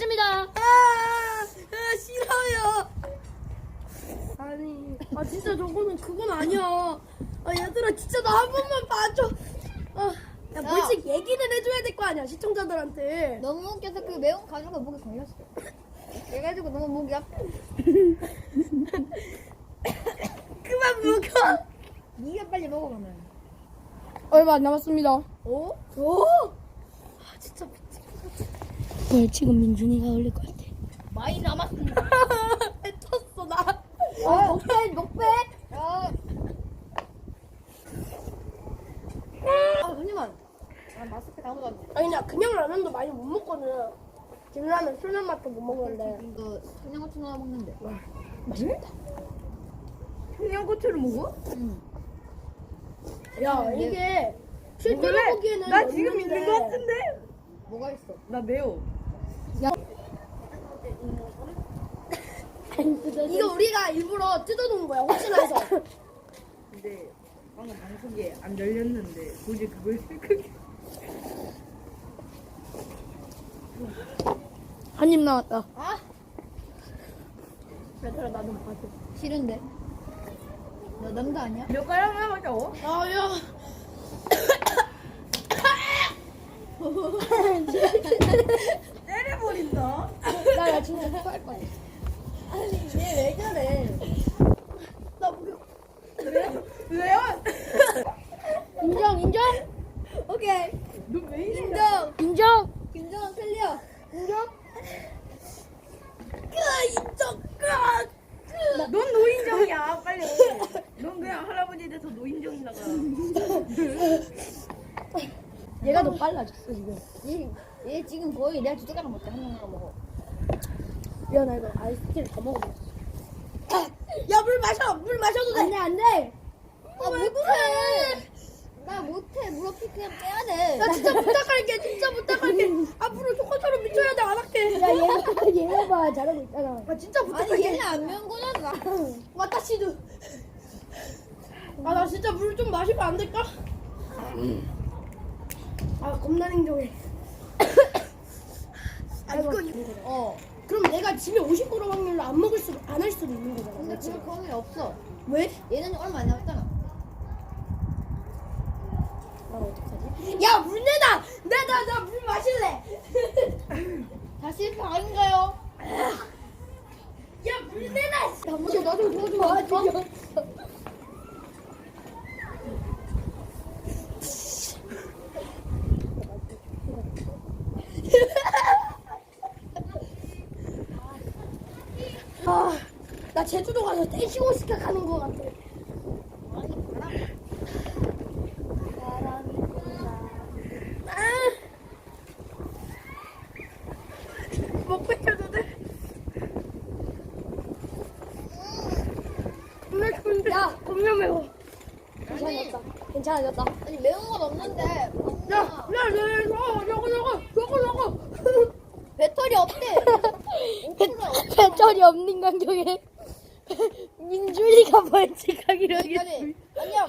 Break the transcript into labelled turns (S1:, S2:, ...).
S1: 있습니다.
S2: 아, 아 싫어요. 아니, 아 진짜 저거는 그건 아니야. 아 얘들아 진짜 나 한 번만 봐줘. 아, 야, 물씩 얘기는 해줘야 될 거 아니야 시청자들한테.
S1: 너무 웃겨서 그 매운 가루가 목에 걸렸어. 그래가지고 너무 목이 아파.
S2: 그만 먹어.
S1: 네가 빨리 먹어보면.
S2: 얼마 안 남았습니다.
S1: 오?
S2: 오. 아 진짜. 네, 지금 민준이가 올릴 것 같아.
S1: 많이 남았습니다.
S2: 쳤어 나.
S1: 아, 녹백, 녹백. 아, 아, 잠시만. 아, 마스크 다 묻었네.
S2: 아니 나 그냥 라면도 많이 못 먹거든. 김라면 술면 맛도 못 먹는데.
S1: 이거 청양고추 넣어 먹는데.
S2: 맛있다.
S3: 청양고추를 먹어?
S1: 응.
S2: 야 이게 실제로
S3: 그래?
S2: 보기에는
S3: 나 지금. 있는 거 같은데?
S1: 뭐가 있어?
S3: 나 매워.
S2: 이거 우리가 일부러 뜯어놓은 거야 혹시나 해서.
S3: 근데 방금 방송에 안 열렸는데 굳이 그걸 생각해.
S2: 한 입 나왔다.
S1: 아,
S2: 얘들아 나도 봐줘.
S1: 싫은데. 너 남자 아니야?
S3: 몇 가락만 하자고?
S2: 아야.
S1: 오케이.
S3: 너왜 이래?
S1: 인정.
S2: 인정.
S1: 김정은 클리어.
S2: 인정. 그 인정. 그.
S3: 넌 노인정이야 빨리. 넌 그냥 할아버지 돼서 노인정이다가.
S2: 얘가 더 빨라졌어 지금.
S1: 얘, 얘 지금 거의 내가 두 젓가락 먹자. 한 명만 먹어.
S2: 야, 나 이거 아이스크림 다 먹어봤어. 야, 물 마셔! 물 마셔도 돼! 안 돼, 안 돼!
S1: 아, 못해. 나 못해. 물 없이 그냥 빼야 돼.
S2: 나 진짜 부탁할게, 진짜 부탁할게. 앞으로 조커처럼 미쳐야 돼, 안 할게. 야, 얘, 얘 봐, 잘하고 있잖아. 아, 진짜
S1: 아니,
S2: 부탁할게.
S1: 얘는 안 매운 거잖아.
S2: 와타시도. 아, 나 진짜 물 좀 마시면 안 될까? 아, 겁나 냉정해. 아, 이거, 이거.
S1: 어.
S2: 그럼 내가 집에 50% 확률로 안 먹을 수도, 안할 수도 있는 거잖아.
S1: 근데
S2: 그치?
S1: 그럴 거는 없어.
S2: 왜?
S1: 얘는 얼마 안 남았잖아.
S2: 나 어떡하지? 야, 물 내놔! 내놔, 나물 마실래!
S1: 다 실패 아닌가요?
S2: 야, 물 내놔! 야, 뭐, 나좀 도와줘. 아, 진짜. 아, 나 제주도 가서 떼시고 시켜 가는 거 같아.
S1: 아니, 바람.
S2: 아. 먹고 있어도 돼. 겁나 매워. 괜찮아졌다. 괜찮아졌다.
S1: 아니, 매운 건 없는데.
S2: 야, 야, 야, 야, 저거, 저거, 저거, 저거, 저거.
S1: 배터리 없대.
S2: 배터리 없는 광경에 민준이가 벌칙하기로
S1: 아니, 아니야.